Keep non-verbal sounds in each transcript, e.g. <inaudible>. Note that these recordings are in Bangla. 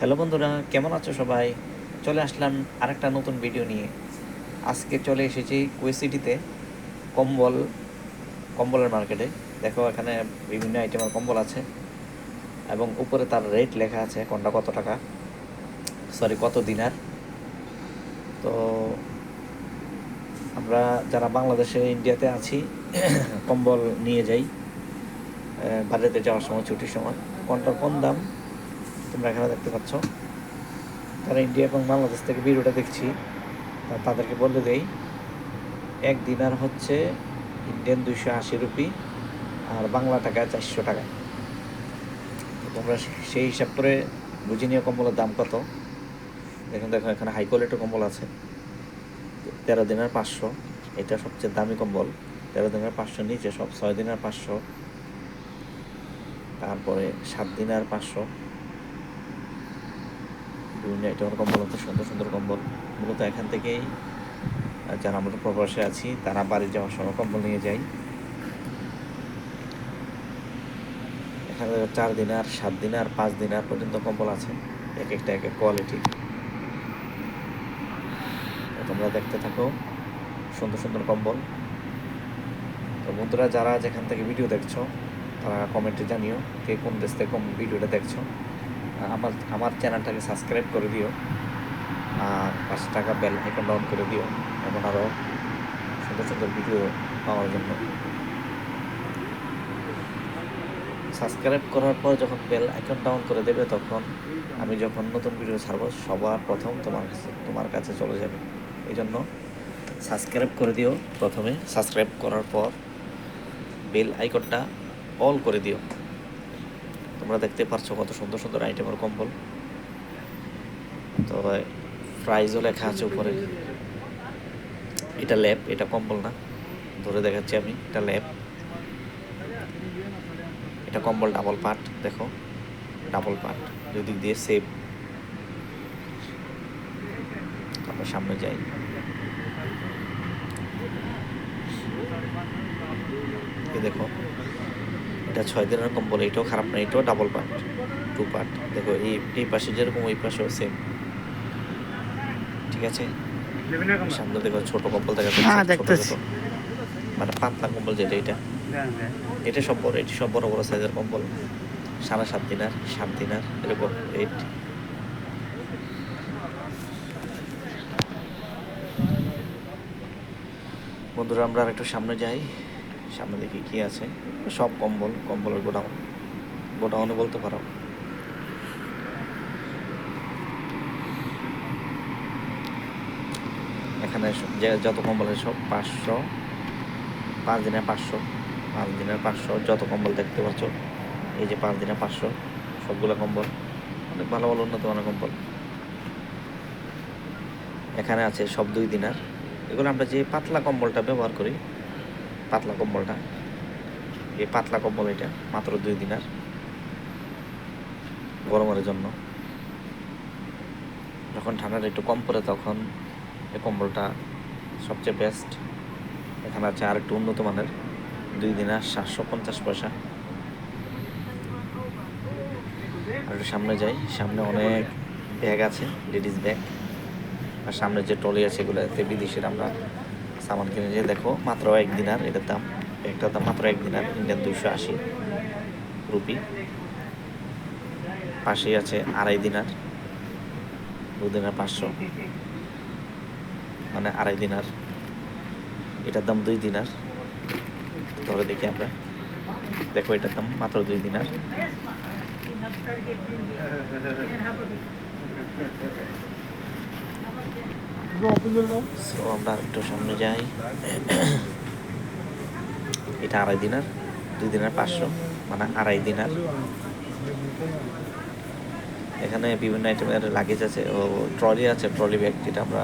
হ্যালো বন্ধুরা, কেমন আছো সবাই? চলে আসলাম আরেকটা নতুন ভিডিও নিয়ে। আজকে চলে এসেছি কুয়েসিটিতে কম্বল, কম্বলের মার্কেটে দেখো এখানে বিভিন্ন আইটেমের কম্বল আছে এবং উপরে তার রেট লেখা আছে কোনটা কত টাকা? সরি কত দিনার? তো আমরা যারা বাংলাদেশে, ইন্ডিয়াতে আছি, কম্বল নিয়ে যাই। বাড়িতে যাওয়ার সময়, ছুটির সময়। কোনটার কোন দাম? তোমরা এখানে দেখতে পাচ্ছ। যারা ইন্ডিয়া এবং বাংলাদেশ থেকে ভিডিওটা দেখছি তাদেরকে বলে দেই এক দিনার হচ্ছে ইন্ডিয়ান দুইশো আশি রুপি আর বাংলা টাকা চারশো টাকা। তোমরা সেই হিসাব করে বুঝে নিও কম্বলের দাম কত। দেখুন, দেখো, এখানে হাই কোয়ালিটির কম্বল আছে। তেরো দিনের পাঁচশো, এটা সবচেয়ে দামি কম্বল। তেরো দিনের পাঁচশো, নিচে সব ছয় দিনের পাঁচশো। তারপরে সাত দিনের পাঁচশো। বিভিন্ন আইটেমের কম্বল আছে সুন্দর সুন্দর কম্বল। মূলত এখান থেকেই যারা আমরা প্রবাসে আছি, তারা বাড়ি যাওয়ার সময় কম্বল নিয়ে যাই। এখানে চার দিনার সাত দিনার পাঁচ দিনার পর্যন্ত কম্বল আছে, এক একটা, এক এক কোয়ালিটি তোমরা দেখতে থাকো, সুন্দর সুন্দর কম্বল। তো বন্ধুরা, যারা যেখান থেকে ভিডিও দেখছ, তারা কমেন্টে জানিও কে কোন দেশ থেকে কোন ভিডিওটা দেখছ। আর আমার আমার চ্যানেলটাকে সাবস্ক্রাইব করে দিও। আর পাঁচ টাকা বেল আইকন ডাউন করে দিও এমন আরও সুন্দর সুন্দর ভিডিও পাওয়ার জন্য। সাবস্ক্রাইব করার পর যখন বেল আইকন ডাউন করে দেবে তখন আমি যখন নতুন ভিডিও ছাড়বো, সবার প্রথম তোমার কাছে তোমার কাছে চলে যাবে। এই জন্য সাবস্ক্রাইব করে দিও প্রথমে। সাবস্ক্রাইব করার পর বেল আইকনটা অল করে দিও। তোমরা দেখতে পারছ কত সুন্দর সুন্দর আইটেম আইটেমের কম্বল। তো প্রাইজও লেখা আছে উপরে। এটা ল্যাব এটা কম্বল না। ধরে দেখাচ্ছি আমি, এটা ল্যাব এটা কম্বল ডাবল পার্ট দেখো। ডাবল পার্ট দুদিক দিয়ে সেভ তারপর সামনে যাই। দেখো এটা ছয় দিনের কম্বল এটাও খারাপ না এটাও ডাবল পার্ট টু পার্ট দেখো এই এই পাশে যেরকম ওই পাশেও সেম ঠিক আছে? সামনে দেখো ছোট কম্বল দেখা যাচ্ছে হ্যাঁ। মানে পাতলা কম্বল যেটা এটা। এটা সব বড় এটি সব বড় বড় সাইজের কম্বল। সাড়ে সাত দিনার সাত দিনার এরকম এইট বন্ধুরা আমরা আর একটু সামনে যাই। সামনে দেখি কি আছে। সব কম্বল, কম্বলের গোডাউন। গোডাউনে বলতে পারো। এখানে যে যত কম্বল আছে সব পাঁচশো। পাঁচ দিনের পাঁচশো। পাঁচ দিনের পাঁচশো। যত কম্বল দেখতে পাচ্ছ, এই যে পাঁচ দিনের পাঁচশো। সবগুলো কম্বল। অনেক ভালো ভালো উন্নত মানের কম্বল। এখানে আছে সব দুই দিনার। এগুলো আমরা যে পাতলা কম্বলটা ব্যবহার করি পাতলা কম্বলটা। এই পাতলা কম্বল এটা, মাত্র দুই দিনার গরমের জন্য। যখন ঠান্ডাটা একটু কম পড়ে তখন এই কম্বলটা সবচেয়ে বেস্ট এখানে আছে আর একটু উন্নত মানের। দুই দিনার সাতশো পঞ্চাশ পয়সা। আর একটু সামনে যাই, সামনে অনেক ব্যাগ আছে লেডিস ব্যাগ আর সামনে যে ট্রলি আছে এগুলোতে বিদেশের আমরা সামান কিনে যে দেখো, মাত্র এক দিনার এটার দাম। একটার দাম মাত্র এক দিনার ইন্ডিয়ান দুইশো আশি রুপি। পাশেই আছে আড়াই দিনার দু দিনার পাঁচশো। মানে আড়াই দিনার। এটার দাম দুই দিনার। ধরে দেখি আমরা। দেখো, এটার দাম মাত্র দুই দিনার। সো আমরা একটু সামনে যাই। এটা আড়াই দিনার, দুই দিনার পাঁচশো মানে আড়াই দিনার। এখানে বিভিন্ন আইটেমের লাগেজ আছে, ও ট্রলি আছে ট্রলি ব্যাগ যেটা আমরা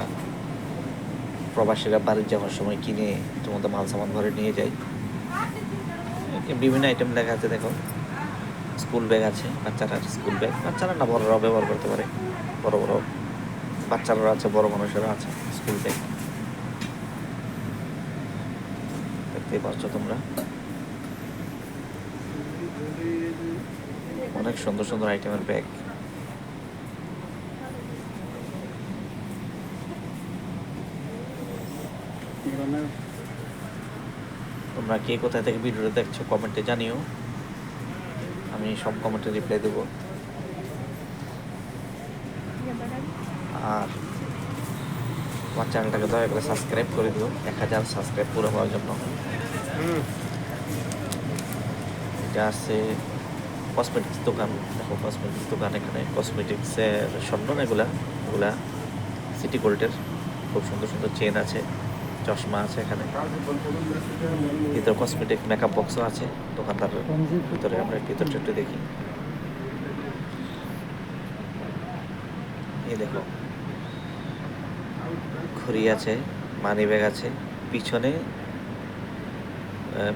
প্রবাসীরা বাড়ির যাওয়ার সময় কিনে তোমাদের মাল সামান ঘরে নিয়ে যাই। বিভিন্ন আইটেম লেখা আছে, দেখো। স্কুল ব্যাগ আছে, বাচ্চারা স্কুল ব্যাগ বাচ্চারা না, বড়রাও ব্যবহার করতে পারে, বড় বড় বাচ্চারা আছে, বড় মানুষেরা আছে স্কুল ব্যাগ দেখতেই পাচ্ছ তোমরা। অনেক সুন্দর সুন্দর আইটেমের ব্যাগ তোমরা কে কোথায় থেকে ভিডিওটা দেখছ কমেন্টে জানিও। আমি সব কমেন্টে রিপ্লাই দেবো। আর আমার চ্যানেলটাকে দয়া করে সাবস্ক্রাইব করে দিও। এক হাজার সাবস্ক্রাইব পুরো হওয়ার জন্য। এটা আছে কসমেটিক্স দোকান। দেখো কসমেটিক্স দোকান এখানে। কসমেটিক্সের স্বর্ণ না এগুলা? এগুলা সিটি গোল্ডের খুব সুন্দর সুন্দর চেন আছে। চশমা আছে এখানে। ভিতরে কসমেটিক মেকআপ বক্সও আছে। দোকানদার ভিতরে আমরা ভিতরটা একটু দেখি। এই দেখো। ঘড়ি আছে মানি ব্যাগ আছে, পিছনে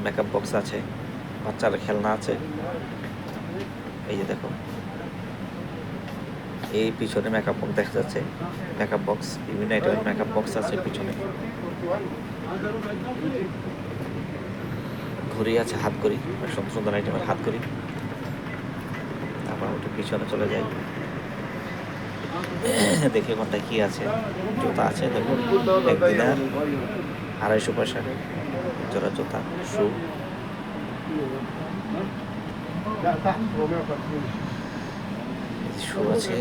মেকআপ বক্স আছে, বাচ্চার খেলনা আছে। এই যে দেখো। এই পিছনে মেকআপ বক্স দেখা যাচ্ছে। মেকআপ বক্স বিভিন্ন আইটেমের মেকআপ বক্স আছে পিছনে। ঘড়ি আছে হাত ঘড়ি সুন্দর সুন্দর আইটেমের হাত ঘড়ি তারপর ওটা পিছনে চলে যাই। <coughs> দেখে কোনটা কি আছে। জুতা আছে, দেখুন। একদিনের আড়াইশো পয়সা। জোড়া জুতা, শু। শু আছে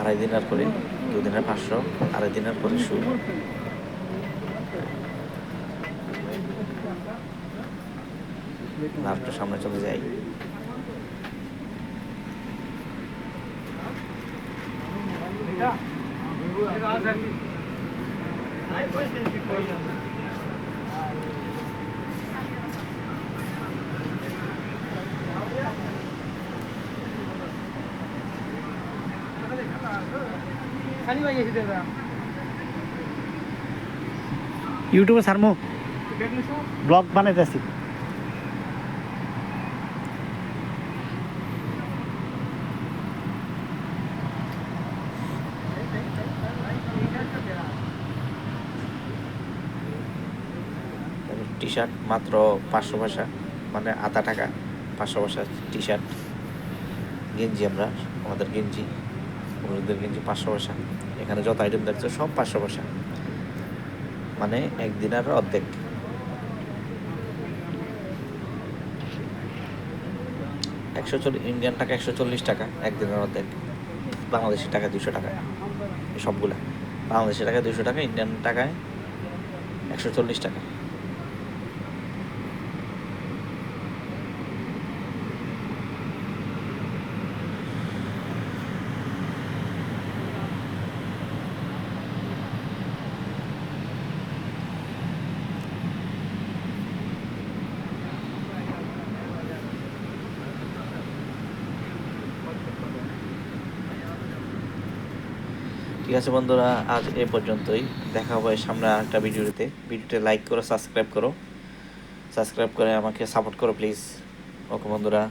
আড়াই দিনের করে দুই দিনের পাঁচশো, আড়াই দিনের করে শু। সামনে চলে যাই। ইউটিউবে ছাড়মু? ব্লগ বানাইতেছি। টি শার্ট মাত্র পাঁচশো পয়সা মানে আধা টাকা, পাঁচশো পয়সা টি শার্ট গেঞ্জি আমরা, আমাদের গেঞ্জি পুরুষদের গেঞ্জি পাঁচশো পয়সা। এখানে যত আইটেম দেখছ সব পাঁচশো পয়সা। মানে একদিনের অর্ধেক। একশো চল্লিশ ইন্ডিয়ান টাকা একশো চল্লিশ টাকা একদিনের অর্ধেক। বাংলাদেশি টাকা দুশো টাকা সবগুলা। বাংলাদেশি টাকা দুশো টাকা ইন্ডিয়ান টাকায় একশো চল্লিশ টাকা। ঠিক আছে বন্ধুরা, আজ এ পর্যন্তই। দেখা হবে সামনে একটা ভিডিওতে। ভিডিওতে লাইক করো সাবস্ক্রাইব করো। সাবস্ক্রাইব করে আমাকে সাপোর্ট করো প্লিজ ওকে বন্ধুরা।